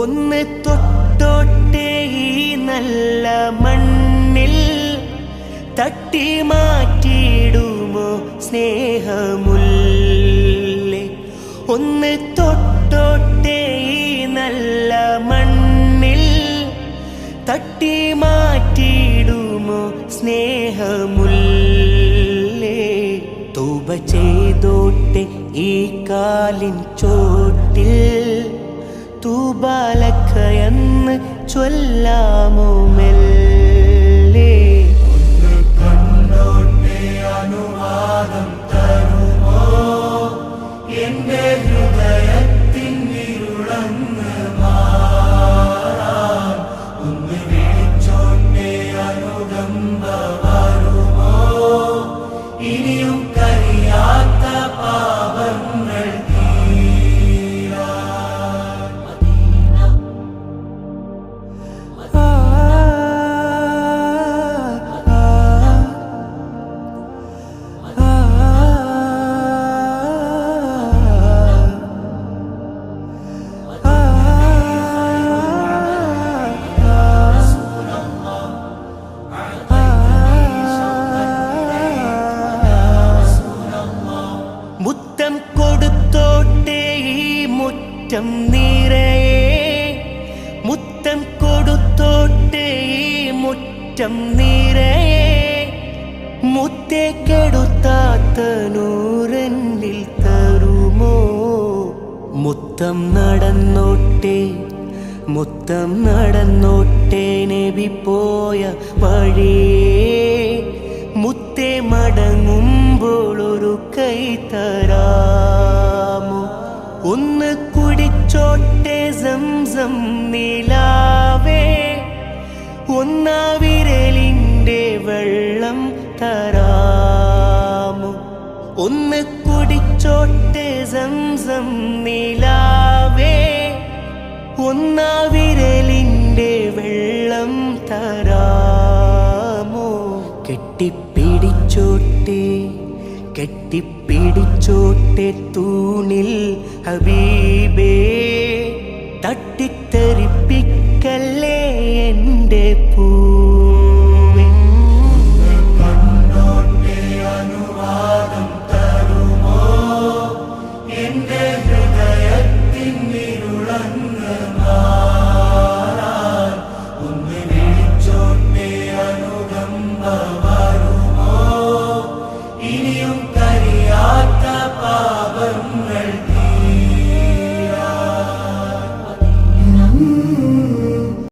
ഒന്ന് തൊട്ടോട്ടെ ഈ നല്ല മണ്ണിൽ തട്ടി മാറ്റിയിടുമോ സ്നേഹമുല്ലേ? ഒന്ന് തൊട്ടോട്ടെ ഈ നല്ല മണ്ണിൽ തട്ടി മാറ്റിയിടുമോ സ്നേഹമുല്ലേ? തൂപ ചെയ്തോട്ടെ ഈ കാലിൻ ചോട്ടിൽ. തൂബാലക്കയെന്ന് ചൊല്ലാമോ മെല്ലെ മുറ്റം നിറയെ മുത്തം കൊടുത്തോട്ടേ മുറ്റം നിറയെ മുത്തേ കെടുത്താത്തനൂരനിൽ തരുമോ? മുത്തം നടന്നോട്ടേ മുത്തം നടന്നോട്ടേ നബി പോയ വഴിയേ. മുത്തേ മടങ്ങുമ്പോൾ ഒരു കൈ തരാമോ കുടിച്ചോട്ടെ സംസം നിലാവേ. ഒന്നാ വിരലിന്റെ വെള്ളം തരാമു. ഒന്ന് കുടിച്ചോട്ടെ സംസം നിലാവേ. ഒന്നാ വിരലിന്റെ വെള്ളം തരാമോ. കെട്ടിപ്പിടിച്ചോട്ടെ കെട്ടിപ്പിടിച്ചോട്ടെ തൂണിൽ ഹബീബേ തട്ടിത്തെറിപ്പിക്കല്ലേ എന്റെ പൂ?